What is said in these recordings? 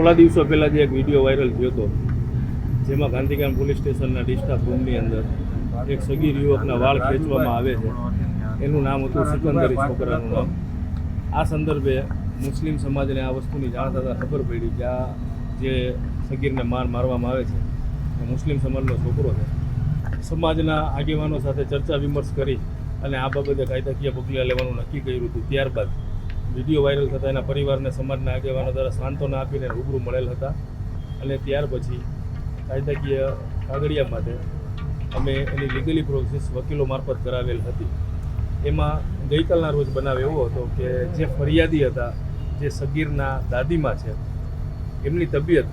થોડા દિવસો પહેલાં જે એક વીડિયો વાયરલ થયો હતો, જેમાં ગાંધીગ્રામ પોલીસ સ્ટેશનના ડિસ્ટાફ રૂમની અંદર એક સગીર યુવકના વાળ ખેંચવામાં આવે છે. એનું નામ હતું સિકંદરી છોકરાનું નામ. આ સંદર્ભે મુસ્લિમ સમાજને આ વસ્તુની જાણ થતાં ખબર પડી કે આ જે સગીરને માર મારવામાં આવે છે, એ મુસ્લિમ સમાજનો છોકરો છે. સમાજના આગેવાનો સાથે ચર્ચા વિમર્શ કરી અને આ બાબતે કાયદાકીય પગલાં લેવાનું નક્કી કર્યું હતું ત્યારબાદ વીડિયો વાયરલ થતાં એના પરિવારને, સમાજના આગેવાનો દ્વારા સાંત્વના આપીને રૂબરૂ મળેલ હતા. અને ત્યાર પછી કાયદાકીય કાગળિયા માટે અમે એની લીગલી પ્રોસેસ વકીલો મારફત કરાવેલ હતી. એમાં ગઈકાલના રોજ બનાવ એવો હતો કે જે ફરિયાદી હતા, જે સગીરના દાદીમાં છે, એમની તબિયત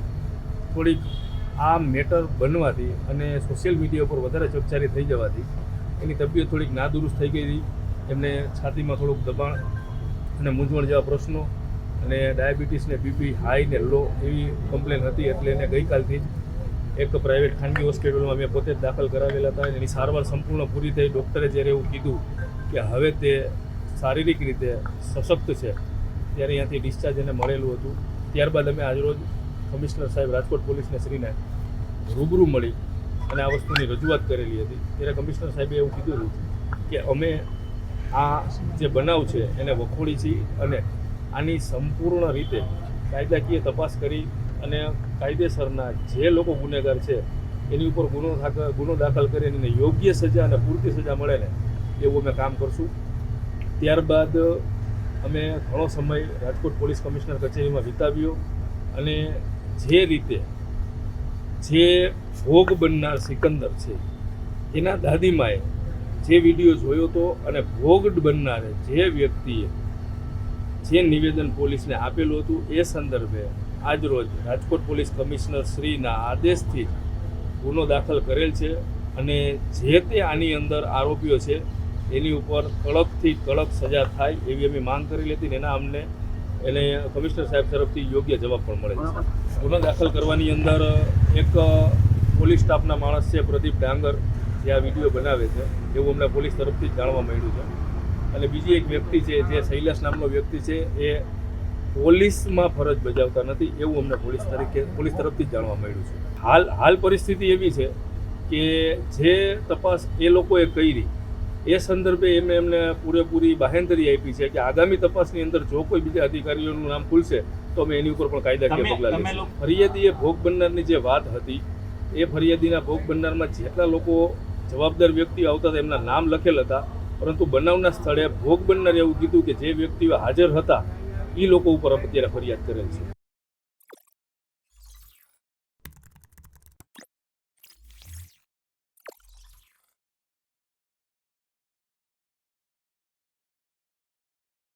થોડીક આ મેટર બનવાથી અને સોશિયલ મીડિયા ઉપર વધારે ચર્ચારી થઈ જવાથી એની તબિયત થોડીક નાદુરુસ્ત થઈ ગઈ હતી. એમને છાતીમાં થોડુંક દબાણ અને મૂંઝવણ જેવા પ્રશ્નો અને ડાયાબિટીસ ને બીપી હાઈ ને લો એવી કમ્પ્લેન હતી એટલે એને ગઈકાલથી જ એક પ્રાઇવેટ ખાનગી હોસ્પિટલમાં મેં પોતે જ દાખલ કરાવેલા હતા એની સારવાર સંપૂર્ણ પૂરી થઈ. ડૉક્ટરે જ્યારે એવું કીધું કે હવે તે શારીરિક રીતે સશક્ત છે, ત્યારે અહીંયાથી ડિસ્ચાર્જ એને મળેલું હતું. ત્યારબાદ અમે આજરોજ કમિશનર સાહેબ રાજકોટ પોલીસને શ્રીને રૂબરૂ મળી અને આ વસ્તુની રજૂઆત કરેલી હતી. ત્યારે કમિશનર સાહેબે એવું કીધું હતું કે અમે આ જે બનાવ છે એને વખોડી છે અને આની સંપૂર્ણ રીતે કાયદાકીય તપાસ કરી અને કાયદેસરના જે લોકો ગુનેગાર છે, એની ઉપર ગુનો દાખલ ગુનો દાખલ કરીને એને યોગ્ય સજા અને પૂરતી સજા મળે ને, એવું અમે કામ કરશું. ત્યારબાદ અમે ઘણો સમય રાજકોટ પોલીસ કમિશનર કચેરીમાં વિતાવ્યો અને જે રીતે, જે ભોગ બનનાર સિકંદર છે, એના દાદીમાએ જે વીડિયો જોયો હતો અને ભોગ બનનારે જે વ્યક્તિએ જે નિવેદન પોલીસને આપેલું હતું, એ સંદર્ભે આજરોજ રાજકોટ પોલીસ કમિશનર શ્રીના આદેશથી ગુનો દાખલ કરેલ છે અને જે તે આની અંદર આરોપીઓ છે, એની ઉપર કડકથી કડક સજા થાય એવી અમે માંગ કરી હતી એના અમને એને કમિશનર સાહેબ તરફથી યોગ્ય જવાબ પણ મળે છે. ગુનો દાખલ કરવાની અંદર એક પોલીસ સ્ટાફના માણસ છે, પ્રદીપ ડાંગર. જે આ વીડિયો બનાવે છે એવું અમને પોલીસ તરફથી જાણવા મળ્યું છે. અને બીજી એક વ્યક્તિ છે જે શૈલેષ નામનો વ્યક્તિ છે એ પોલીસમાં ફરજ બજાવતા નથી એવું અમને પોલીસ તરીકે પોલીસ તરફથી જાણવા મળ્યું છે. હાલ હાલ પરિસ્થિતિ એવી છે કે જે તપાસ એ લોકોએ કરી એ સંદર્ભે એમને એમને પૂરેપૂરી બાહેંધરી આપી છે કે આગામી તપાસની અંદર જો કોઈ બીજા અધિકારીઓનું નામ ખુલશે તો અમે એની ઉપર પણ કાયદાકીય પગલાં લઈશું ફરિયાદીએ ભોગ બનનારની જે વાત હતી એ ફરિયાદીના ભોગ બનનારમાં જેટલા લોકો જવાબદાર વ્યક્તિઓ આવતા હતા, એમના નામ લખેલ હતા, પરંતુ બનાવના સ્થળે ભોગ બનનાર એવું કીધું કે જે વ્યક્તિઓ હાજર હતા એ લોકો ઉપર અત્યારે ફરિયાદ કરેલ છે.